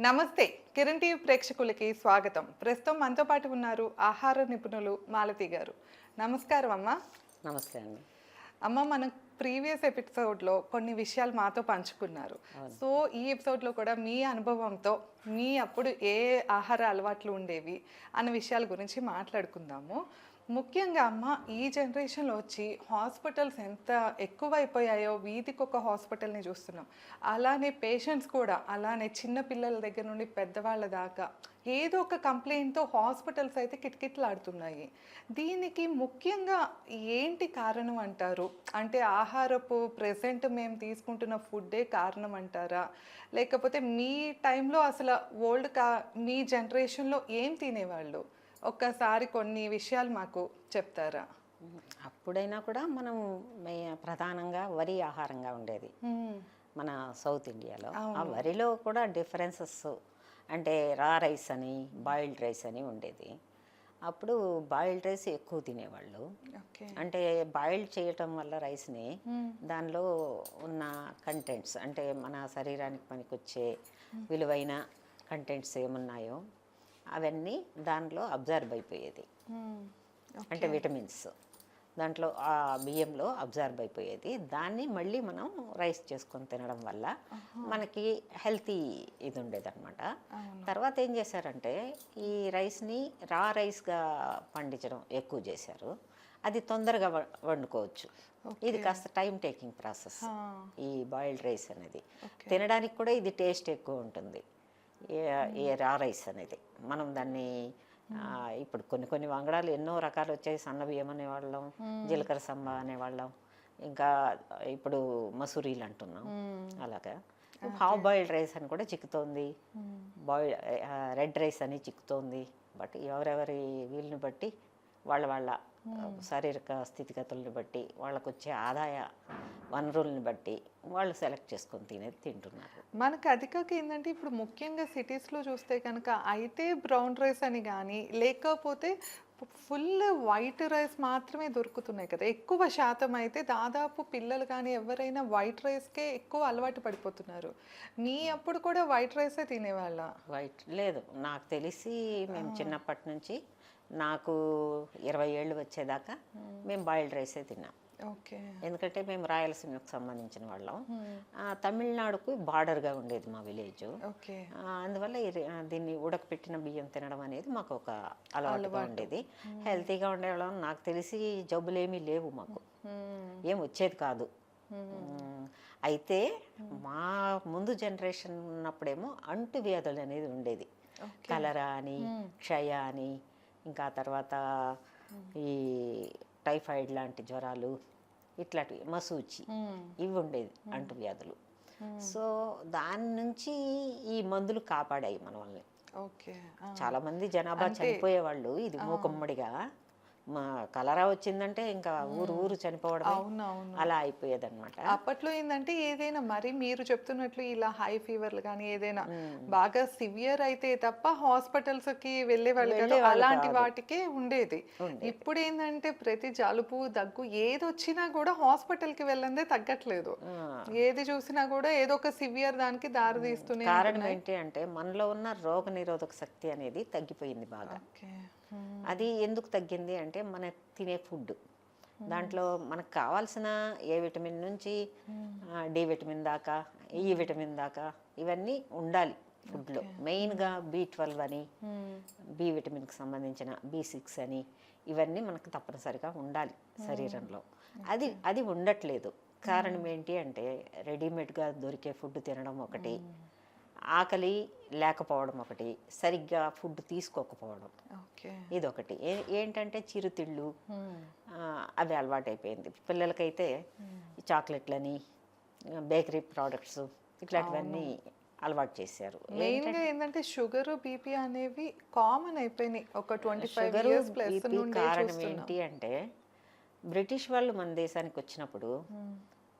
నమస్తే. కిరణ్ టీవీ ప్రేక్షకులకి స్వాగతం. ప్రస్తుతం మనతో పాటు ఉన్నారు ఆహార నిపుణులు మాలతి గారు. నమస్కారం అమ్మ. నమస్తే అండి. అమ్మ మనం ప్రీవియస్ ఎపిసోడ్లో కొన్ని విషయాలు మాతో పంచుకున్నారు. సో ఈ ఎపిసోడ్లో కూడా మీ అనుభవంతో మీ అప్పుడు ఏ ఆహార అలవాట్లు ఉండేవి అన్న విషయాల గురించి మాట్లాడుకుందాము. ముఖ్యంగా అమ్మ ఈ జనరేషన్లో వచ్చి హాస్పిటల్స్ ఎంత ఎక్కువైపోయాయో వీధికి ఒక హాస్పిటల్ని చూస్తున్నాం. అలానే పేషెంట్స్ కూడా అలానే చిన్న పిల్లల దగ్గర నుండి పెద్దవాళ్ళ దాకా ఏదో ఒక కంప్లైంట్తో హాస్పిటల్స్ అయితే కిటకిటలాడుతున్నాయి. దీనికి ముఖ్యంగా ఏంటి కారణం అంటారు? అంటే ఆహారపు ప్రెసెంట్ మేము తీసుకుంటున్న ఫుడ్డే కారణం అంటారా? లేకపోతే మీ టైంలో అసలు ఓల్డ్ కా మీ జనరేషన్లో ఏం తినేవాళ్ళు? ఒక్కసారి కొన్ని విషయాలు మాకు చెప్తారా? అప్పుడైనా కూడా మనం మే- ప్రధానంగా వరి ఆహారంగా ఉండేది. మన సౌత్ ఇండియాలో. ఆ వరిలో కూడా డిఫరెన్సెస్ అంటే రా రైస్ అని బాయిల్డ్ రైస్ అని ఉండేది. అప్పుడు బాయిల్డ్ రైస్ ఎక్కువ తినేవాళ్ళు. అంటే బాయిల్డ్ చేయటం వల్ల రైస్ని దానిలో ఉన్న కంటెంట్స్ అంటే మన శరీరానికి పనికొచ్చే విలువైన కంటెంట్స్ ఏమున్నాయో అవన్నీ దానిలో అబ్జర్వ్ అయిపోయేది. అంటే విటమిన్స్. దాంట్లో ఆ బియ్యంలో అబ్జర్వ్ అయిపోయేది. దాన్ని మళ్ళీ మనం రైస్ చేసుకొని తినడం వల్ల మనకి హెల్తీ ఇది ఉండేదన్నమాట. తర్వాత ఏం చేశారంటే ఈ రైస్ని రా రైస్గా పండించడం ఎక్కువ చేశారు. అది తొందరగా వండుకోవచ్చు. ఇది కాస్త టైం టేకింగ్ ప్రాసెస్. ఈ బాయిల్డ్ రైస్ అనేది. తినడానికి కూడా ఇది టేస్ట్ ఎక్కువ ఉంటుంది. ఏ రా రైస్ అనేది. మనం దాన్ని ఇప్పుడు కొన్ని కొన్ని వంగడాలు ఎన్నో రకాలు వచ్చాయి. సన్న బియ్యం అనేవాళ్ళం జీలకర్ర సంబ అనేవాళ్ళం. ఇంకా ఇప్పుడు మసూరీలు అంటున్నాం. అలాగా. హాఫ్ బాయిల్డ్ రైస్ అని కూడా చిక్కుతోంది. బాయిల్ రెడ్ రైస్ అని చిక్కుతోంది. బట్ ఎవరెవరి వీలుని బట్టి వాళ్ళ వాళ్ళ శారీరక స్థితిగతుల్ని బట్టి వాళ్ళకు వచ్చే ఆదాయ వనరుల్ని బట్టి వాళ్ళు సెలెక్ట్ చేసుకొని తినేది తింటున్నారు. మనకు అది కాక ఏంటంటే ఇప్పుడు ముఖ్యంగా సిటీస్లో చూస్తే కనుక అయితే బ్రౌన్ రైస్ అని కానీ లేకపోతే ఫుల్ వైట్ రైస్ మాత్రమే దొరుకుతున్నాయి కదా. ఎక్కువ శాతం అయితే దాదాపు పిల్లలు కానీ ఎవరైనా వైట్ రైస్కే ఎక్కువ అలవాటు పడిపోతున్నారు. మీ అప్పుడు కూడా వైట్ రైసే తినేవాళ్ళ? వైట్ లేదు. నాకు తెలిసి మేము చిన్నప్పటి నుంచి నాకు ఇరవై ఏళ్ళు వచ్చేదాకా మేము బాయిల్డ్ రైసే తిన్నాం. ఓకే. ఎందుకంటే మేము రాయలసీమకు సంబంధించిన వాళ్ళం. తమిళనాడుకు బార్డర్గా ఉండేది మా విలేజ్. ఓకే. అందువల్ల దీన్ని ఉడకపెట్టిన బియ్యం తినడం అనేది మాకు ఒక అలవాటుగా ఉండేది. హెల్తీగా ఉండేవాళ్ళం. నాకు తెలిసి జబ్బులు ఏమీ లేవు మాకు. ఏం వచ్చేది కాదు. అయితే మా ముందు జనరేషన్ ఉన్నప్పుడేమో అంటు వ్యాధులు అనేది ఉండేది. కలరా అని క్షయ అని ఇంకా తర్వాత ఈ టైఫాయిడ్ లాంటి జ్వరాలు ఇట్లాంటివి మసూచి ఇవి ఉండేది అంటు వ్యాధులు. సో దాని నుంచి ఈ మందులు కాపాడాయి మన వాళ్ళని ఓకే. చాలా మంది జనాభా చనిపోయేవాళ్ళు ఇది మూకమ్మడిగా. మా కలరా వచ్చిందంటే ఇంకా ఊరు ఊరు చనిపోవడం అలా అయిపోయేదన్నమాట. అప్పట్లో ఏంటంటే ఏదైనా మరి మీరు చెప్తున్నట్లు ఇలా హై ఫీవర్లు కానీ ఏదైనా బాగా సివియర్ అయితే తప్ప హాస్పిటల్స్కి వెళ్ళేవాళ్ళు అలాంటి వాటికే ఉండేది. ఇప్పుడు ఏంటంటే ప్రతి జలుబు దగ్గు ఏది వచ్చినా కూడా హాస్పిటల్కి వెళ్ళందే తగ్గట్లేదు. ఏది చూసినా కూడా ఏదో ఒక సివియర్ దానికి దారి తీస్తూనే కారణం ఏంటి అంటే మనలో ఉన్న రోగ నిరోధక శక్తి అనేది తగ్గిపోయింది బాగా. అది ఎందుకు తగ్గింది అంటే మన తినే ఫుడ్. దాంట్లో మనకు కావాల్సిన ఏ విటమిన్ నుంచి ఆ, డి విటమిన్ దాకా ఈ విటమిన్ దాకా ఇవన్నీ ఉండాలి ఫుడ్లో. మెయిన్గా బి ట్వెల్వ్ అని బి విటమిన్కి సంబంధించిన బి సిక్స్ అని ఇవన్నీ మనకు తప్పనిసరిగా ఉండాలి శరీరంలో. అది అది ఉండట్లేదు. కారణం ఏంటి అంటే రెడీమేడ్గా దొరికే ఫుడ్ తినడం ఒకటి. ఆకలి లేకపోవడం ఒకటి సరిగ్గా ఫుడ్ తీసుకోకపోవడం. ఓకే. ఇదొకటి. ఏంటంటే చిరుతిళ్ళు అవి అలవాటైపోయింది. పిల్లలకైతే ఈ చాక్లెట్లని బేకరీ ప్రోడక్ట్స్ ఇట్లాంటివన్నీ అలవాటు చేశారు. మెయిన్గా ఏంటంటే షుగర్ బీపీ అనేవి కామన్ అయిపోయినాయి. ఒక twenty five sugar years plus కారణం ఏంటి అంటే బ్రిటిష్ వాళ్ళు మన దేశానికి వచ్చినప్పుడు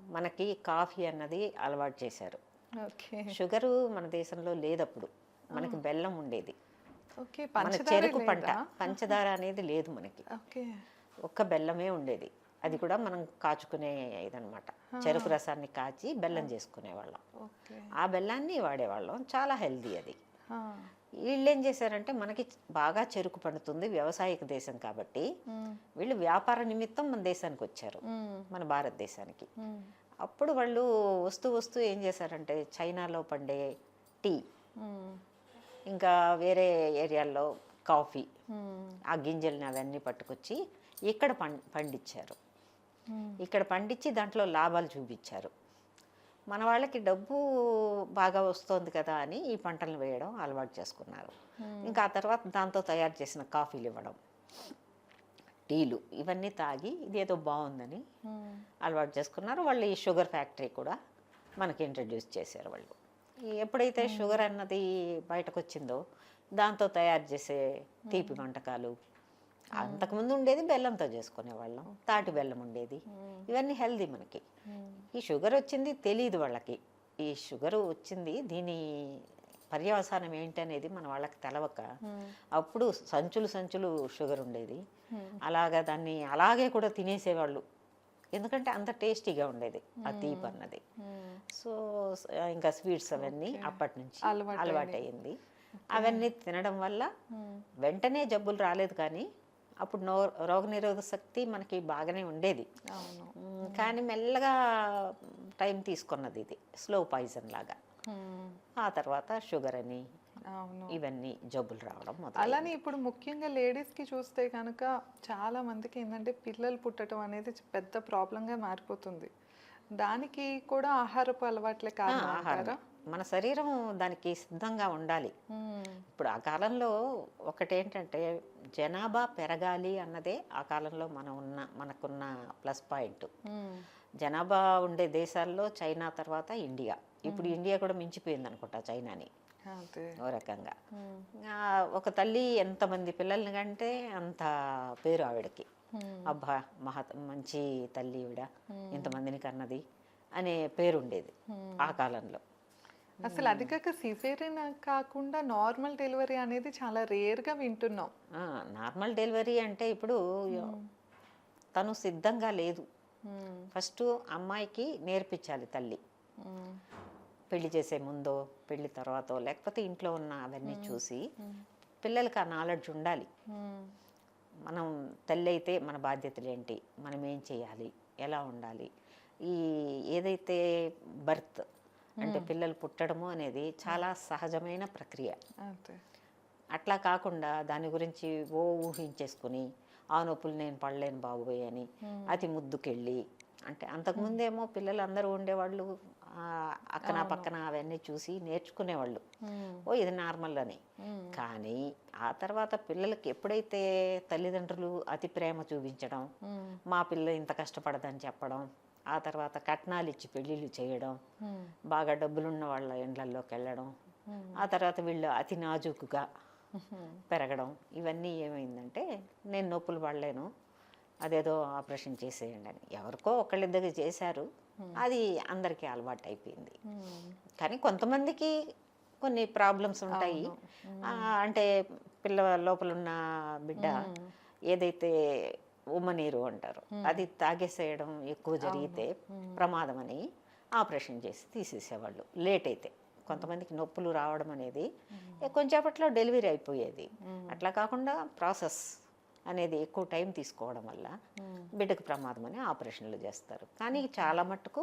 మనకి కాఫీ అన్నది అలవాటు చేశారు. షుగరు మన దేశంలో లేదప్పుడు మనకి బెల్లం ఉండేది. మన చెరుకు పంట పంచదార అనేది లేదు మనకి. ఒక్క బెల్లమే ఉండేది. అది కూడా మనం కాచుకునే ఇదనమాట చెరుకు రసాన్ని కాచి బెల్లం చేసుకునేవాళ్ళం. ఆ బెల్లాన్ని వాడేవాళ్ళం. చాలా హెల్దీ అది. వీళ్ళు ఏం చేశారంటే మనకి బాగా చెరుకు పండుతుంది వ్యవసాయక దేశం కాబట్టి. వీళ్ళు వ్యాపార నిమిత్తం మన దేశానికి వచ్చారు. మన భారతదేశానికి. అప్పుడు వాళ్ళు వస్తూ వస్తూ ఏం చేశారంటే చైనాలో పండే టీ ఇంకా వేరే ఏరియాల్లో కాఫీ ఆ గింజల్ని అవన్నీ పట్టుకొచ్చి ఇక్కడ పం పండించారు ఇక్కడ పండించి దాంట్లో లాభాలు చూపించారు. మన వాళ్ళకి డబ్బు బాగా వస్తుంది కదా అని ఈ పంటలను వేయడం అలవాటు చేసుకున్నారు. ఇంకా ఆ తర్వాత దాంతో తయారు చేసిన కాఫీలు ఇవ్వడం. టీలు ఇవన్నీ తాగి ఇదేదో బాగుందని. అలవాటు చేసుకున్నారు. వాళ్ళు ఈ షుగర్ ఫ్యాక్టరీ కూడా మనకి ఇంట్రడ్యూస్ చేశారు వాళ్ళు. ఎప్పుడైతే షుగర్ అన్నది బయటకు వచ్చిందో దాంతో తయారు చేసే తీపి వంటకాలు అంతకుముందు ఉండేది బెల్లంతో చేసుకునే వాళ్ళం తాటి బెల్లం ఉండేది. ఇవన్నీ హెల్దీ మనకి. ఈ షుగర్ వచ్చింది తెలియదు వాళ్ళకి. ఈ షుగర్ వచ్చింది దీని పర్యవసానం ఏంటనేది మన వాళ్ళకి తెలవక. అప్పుడు సంచులు సంచులు షుగర్ ఉండేది. అలాగా దాన్ని అలాగే కూడా తినేసేవాళ్ళు. ఎందుకంటే అంత టేస్టీగా ఉండేది ఆ తీపి అన్నది. సో ఇంకా స్వీట్స్ అవన్నీ అప్పటి నుంచి అలవాటు అలవాటు అయింది అవన్నీ తినడం వల్ల. వెంటనే జబ్బులు రాలేదు కానీ అప్పుడు నో రోగనిరోధక శక్తి మనకి బాగానే ఉండేది. కానీ మెల్లగా టైం తీసుకున్నది ఇది. స్లో పాయిజన్ లాగా. ఆ తర్వాత షుగర్ అని అవును. ఇవన్నీ జబ్బులు రావడం అలానే ఇప్పుడు ముఖ్యంగా లేడీస్కి చూస్తే కనుక చాలా మందికి ఏంటంటే పిల్లలు పుట్టడం అనేది పెద్ద ప్రాబ్లం గా మారిపోతుంది. దానికి కూడా ఆహారపు అలవాట్లే కారణం మన శరీరం దానికి సిద్ధంగా ఉండాలి. ఇప్పుడు ఆ కాలంలో ఒకటేంటంటే జనాభా పెరగాలి అన్నదే ఆ కాలంలో మనం ఉన్న మనకున్న ప్లస్ పాయింట్. జనాభా ఉండే దేశాల్లో చైనా తర్వాత ఇండియా. ఇప్పుడు ఇండియా కూడా మించిపోయింది అనుకుంటా చైనాని ఓ రకంగా. ఒక తల్లి ఎంతమంది పిల్లల్ని కంటే అంత పేరు ఆవిడకి. అబ్బా మహా మంచి తల్లి ఈవిడ. ఇంతమందిని కన్నది? అనే పేరు ఉండేది ఆ కాలంలో. అసలు అది కాక సిజేరియన్ కాకుండా నార్మల్ డెలివరీ అనేది చాలా రేర్గా వింటున్నాం నార్మల్ డెలివరీ అంటే ఇప్పుడు తను సిద్ధంగా లేదు. ఫస్ట్ అమ్మాయికి నేర్పించాలి తల్లి. పెళ్ళి చేసే ముందో పెళ్ళి తర్వాతో లేకపోతే ఇంట్లో ఉన్న అవన్నీ చూసి పిల్లలకి ఆ నాలెడ్జ్ ఉండాలి. మనం తల్లి అయితే మన బాధ్యతలు ఏంటి? మనం ఏం చేయాలి? ఎలా ఉండాలి? ఈ ఏదైతే బర్త్ అంటే పిల్లలు పుట్టడము అనేది చాలా సహజమైన ప్రక్రియ. అట్లా కాకుండా దాని గురించి ఓ ఊహించేసుకుని ఆ నొప్పులు నేను పడలేను బాబోయ్ అని అతి ముద్దుకెళ్ళి అంటే అంతకుముందేమో పిల్లలు అందరూ ఉండేవాళ్ళు అక్కన పక్కన అవన్నీ చూసి నేర్చుకునేవాళ్ళు. ఓ ఇది నార్మల్ అని. కానీ ఆ తర్వాత పిల్లలకి ఎప్పుడైతే తల్లిదండ్రులు అతి ప్రేమ చూపించడం. మా పిల్ల ఇంత కష్టపడదని చెప్పడం ఆ తర్వాత కట్నాలు ఇచ్చి పెళ్ళిళ్ళు చేయడం. బాగా డబ్బులున్న వాళ్ళ ఇండ్లల్లోకి వెళ్ళడం. ఆ తర్వాత వీళ్ళు అతి నాజూకుగా. పెరగడం ఇవన్నీ ఏమైందంటే నేను నొప్పులు పడలేను అదేదో ఆపరేషన్ చేసేయండి అని. ఎవరికో ఒకళ్ళిద్దరికి చేశారు అది అందరికీ అలవాటు అయిపోయింది. కానీ కొంతమందికి కొన్ని ప్రాబ్లమ్స్ ఉంటాయి. అంటే పిల్ల లోపల ఉన్న బిడ్డ ఏదైతే ఉమ్మనీరు అంటారు అది తాగేసేయడం ఎక్కువ జరిగితే ప్రమాదం అని ఆపరేషన్ చేసి తీసేసేవాళ్ళు లేట్ అయితే. కొంతమందికి నొప్పులు రావడం అనేది కొంచెంసేపట్లో డెలివరీ అయిపోయేది. అట్లా కాకుండా ప్రాసెస్ అనేది ఎక్కువ టైం తీసుకోవడం వల్ల బిడ్డకు ప్రమాదం అని ఆపరేషన్లు చేస్తారు. కానీ చాలా మట్టుకు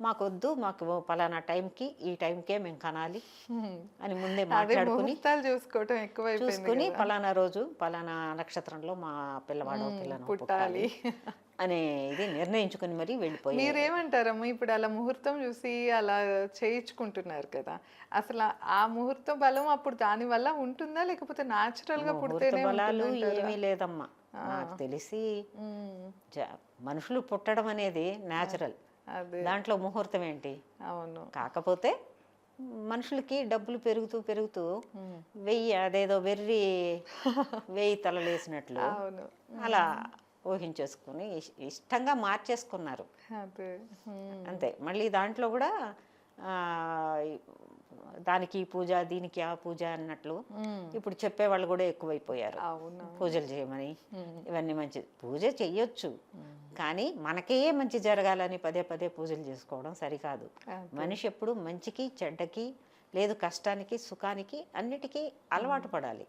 మాకొద్దు మాకు పలానా టైంకి ఈ టైంకే మేము కనాలి. అని ముందే మాట్లాడుకుని చూసుకోవటం ఎక్కువైపోయింది చూసుకుని పలానా రోజు పలానా నక్షత్రంలో మా పిల్లవాడో పిల్లను పుట్టాలి. అనే ఇది నిర్ణయించుకుని మరీ వెళ్ళిపోయి మీరేమంటారమ్మా? ఇప్పుడు అలా ముహూర్తం చూసి అలా చేయించుకుంటున్నారు కదా. అసలు ఆ- ముహూర్తం బలం అప్పుడు దాని వల్ల ఉంటుందా? లేకపోతే న్యాచురల్గా పుడితేనే బలాలు? ఏమీ లేదమ్మా. నాకు తెలిసి మనుషులు పుట్టడం అనేది న్యాచురల్ దాంట్లో ముహూర్తం ఏంటి? అవును. కాకపోతే మనుషులకి డబ్బులు పెరుగుతూ పెరుగుతూ. వెయ్యి అదేదో వెర్రి వెయ్యి తలలేసినట్లు. అవును. అలా ఊహించేసుకుని ఇష్- ఇష్టంగా మార్చేసుకున్నారు. అంతే. మళ్ళీ దాంట్లో కూడా దానికి ఈ పూజ దీనికి ఆ పూజ అన్నట్లు ఇప్పుడు చెప్పేవాళ్ళు కూడా ఎక్కువైపోయారు. పూజలు చేయమని. ఇవన్నీ మంచి పూజ చెయ్యొచ్చు. కానీ మనకే మంచి జరగాలని పదే పదే పూజలు చేసుకోవడం సరికాదు. మనిషి ఎప్పుడు మంచికి చెడ్డకి లేదు కష్టానికి సుఖానికి అన్నిటికీ అలవాటు పడాలి.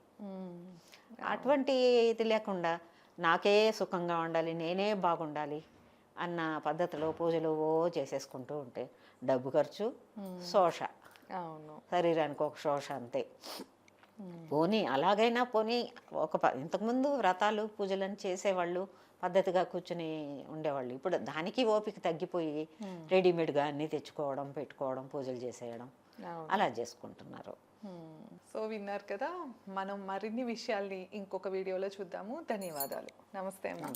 అటువంటి ఇది లేకుండా నాకే సుఖంగా ఉండాలి నేనే బాగుండాలి అన్న పద్ధతిలో పూజలు ఓ చేసేసుకుంటూ ఉంటే డబ్బు ఖర్చు శోష. అవును. శరీరానికి ఒక శోష అంతే. పోనీ అలాగైనా పోనీ ఒక ఇంతకుముందు వ్రతాలు పూజలను చేసేవాళ్ళు పద్ధతిగా కూర్చుని ఉండేవాళ్ళు. ఇప్పుడు దానికి ఓపిక తగ్గిపోయి రెడీమేడ్గా అన్నీ తెచ్చుకోవడం పెట్టుకోవడం పూజలు చేసేయడం అలా చేసుకుంటున్నారు. సో విన్నారు కదా మనం మరిన్ని విషయాల్ని ఇంకొక వీడియోలో చూద్దాము. ధన్యవాదాలు. నమస్తే అమ్మా.